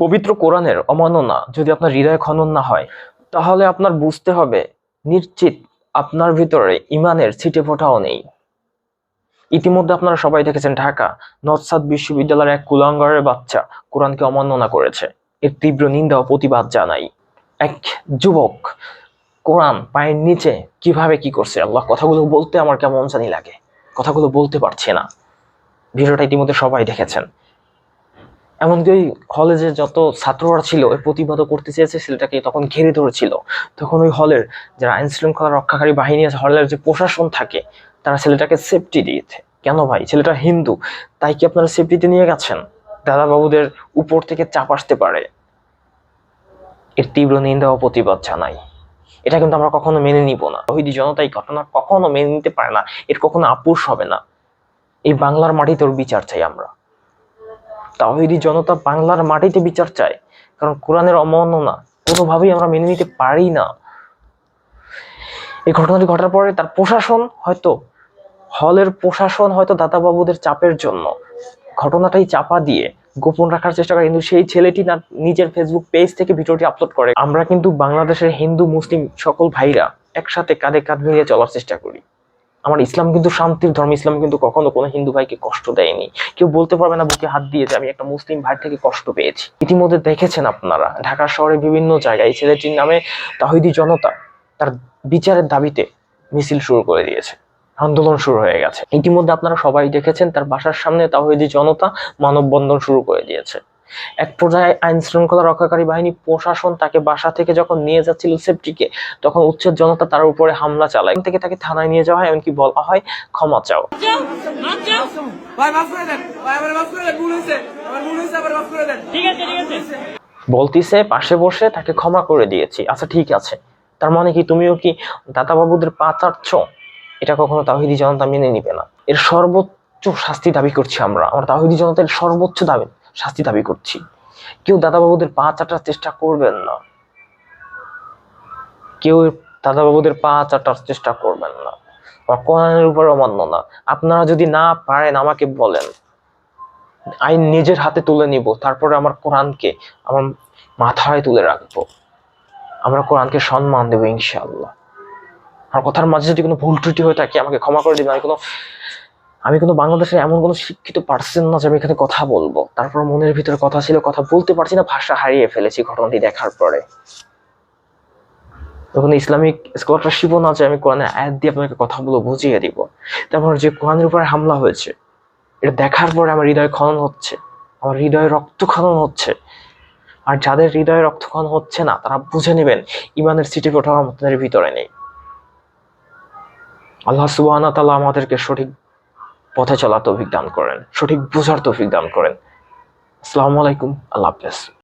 পবিত্র কোরআনের অমাননা যদি আপনার হৃদয় খনন না হয়, তাহলে আপনার বুঝতে হবে, নিশ্চিত আপনার ভিতরে ইমানের ছিটে ফোটাও নেই। ইতিমধ্যে আপনারা সবাই দেখেছেন ঢাকা নর্থ বিশ্ববিদ্যালয়ের এক কুলাঙ্গারের বাচ্চা কোরআনকে অমাননা করেছে। এর তীব্র নিন্দা ও প্রতিবাদ জানাই। এক যুবক কোরআন পায়ের নিচে কীভাবে কি করছে? আল্লাহ, কথাগুলো বলতে আমার কেমন জানি লাগে। কথাগুলো বলতে পারছে না। ভিডিওটা ইতিমধ্যে সবাই দেখেছেন। এমনকি ওই কলেজে যত ছাত্ররা ছিল ওই প্রতিবাদও করতে চেয়েছে, ছেলেটাকে তখন ঘিরে ধরেছিল। তখন ওই হলের যারা আইন শৃঙ্খলা রক্ষাকারী বাহিনী আছে হলের যে প্রশাসন থাকে, তারা ছেলেটাকে সেফটি দিয়েছে। কেন ভাই? ছেলেটা হিন্দু, তাই কি আপনারা সেফটিতে নিয়ে গেছেন? দাদা বাবুদের উপর থেকে চাপ আসতে পারে। এর তীব্র নিন্দা ও প্রতিবাদ জানাই। এটা কিন্তু আমরা কখনো মেনে নিব না। ওহিদি জনতা এই ঘটনা কখনো মেনে নিতে পারে না। এর কখনো আপোষ হবে না। এই বাংলার মাটিতে ওর বিচার চাই আমরা। তাওহিদি জনতা বাংলার মাটিতে বিচার চায়, কারণ কোরআনের অমাননা কোনোভাবেই আমরা মেনে নিতে পারি না। এই ঘটনাটি ঘটার পরে তার প্রশাসন হয়তো, হলের প্রশাসন হয়তো দাদাবাবুদের চাপের জন্য ঘটনাটাই চাপা দিয়ে গোপন রাখার চেষ্টা করে, কিন্তু সেই ছেলেটি তার নিজের ফেসবুক পেজ থেকে ভিডিওটি আপলোড করে। আমরা কিন্তু বাংলাদেশের হিন্দু, মুসলিম সকল ভাইরা একসাথে কাঁধে কাঁধ মিলিয়ে চলার চেষ্টা করি। আমার ইসলাম কিন্তু শান্তির ধর্ম, ইসলাম কিন্তু কখনো কোনো হিন্দু ভাইকে কষ্ট দেয়নি। কেউ বলতে পারবে না বুকে হাত দিয়ে যে আমি একটা মুসলিম ভাই থেকে কষ্ট পেয়েছি। ইতিমধ্যে দেখেছেন আপনারা ঢাকা শহরে বিভিন্ন জায়গায় ছেলেটির নামে তাহিদি জনতা তার বিচারের দাবিতে মিছিল শুরু করে দিয়েছে। আন্দোলন শুরু হয়ে গেছে। ইতিমধ্যে আপনারা সবাই দেখেছেন তার বাসার সামনে তাহিদি জনতা মানববন্ধন শুরু করে দিয়েছে। এক পর্যায়ে আইন শৃঙ্খলা রক্ষাকারী বাহিনী প্রশাসন তাকে বাসা থেকে যখন নিয়ে যাচ্ছিল সেফটিকে তখন উচ্ছেদ জনতা তার উপরে হামলা চালায়। থেকে তাকে থানায় নিয়ে যাওয়া হয় এমনকি বলা হয় ক্ষমা চাও। বলতিছে পাশে বসে তাকে ক্ষমা করে দিয়েছি। আচ্ছা ঠিক আছে। তার মানে কি তুমিও কি দাতা বাবুদের পা চাটছ? এটা কখনো তাহিদি জনতা মেনে নিবে না। এর সর্বোচ্চ শাস্তি দাবি করছি আমরা। আমরা তাহিদি জনতার সর্বোচ্চ দাবি। শাস্তি দাবি করছি। কেউ দাদা বাবুদের পা চাটার চেষ্টা করবেন না। কেউ দাদা বাবুদের পা চাটার চেষ্টা করবেন না। কোরআনের উপর অমান্য না। আপনারা যদি না পারেন আমাকে বলেন। আইন নিজের হাতে তুলে নিব, তারপরে আমার কোরআনকে আমার মাথায় তুলে রাখব। আমরা কোরআনকে সম্মান দেবো ইনশাআল্লাহ। আর কথার মাঝে যদি কোনো ভুল ত্রুটি হয়ে থাকে, আমাকে ক্ষমা করে দিবেন। আমি কোনো আমি কিন্তু বাংলাদেশের এমন কোনো শিক্ষিত পার্সন না যে আমি এখানে কথা বলব। তারপর মনের ভিতরে কথা ছিল, কথা বলতে পারছি না, ভাষা হারিয়ে ফেলেছি ঘটনাটি দেখার পরে। তখন ইসলামিক স্কলারশিপও না যে আমি কোরআনের আয়াত দিয়ে আপনাকে কথাগুলো বুঝিয়ে দিব। তারপর যে কোরআনের উপরে হামলা হয়েছে, এটা দেখার পরে আমার হৃদয় খনন হচ্ছে। আমার হৃদয়ে রক্ত খনন হচ্ছে। আর যাদের হৃদয়ে রক্ত খনন হচ্ছে না, তারা বুঝে নেবেন, ইমানের সিটি কোঠাও আমাদের ভিতরে নেই। আল্লাহ সুবাহ আমাদেরকে সঠিক পথে চলা তৌফিক দান করেন সঠিক বোঝার তৌফিক দান করেন। আসসালামু আলাইকুম আল্লাহ হাফেজ।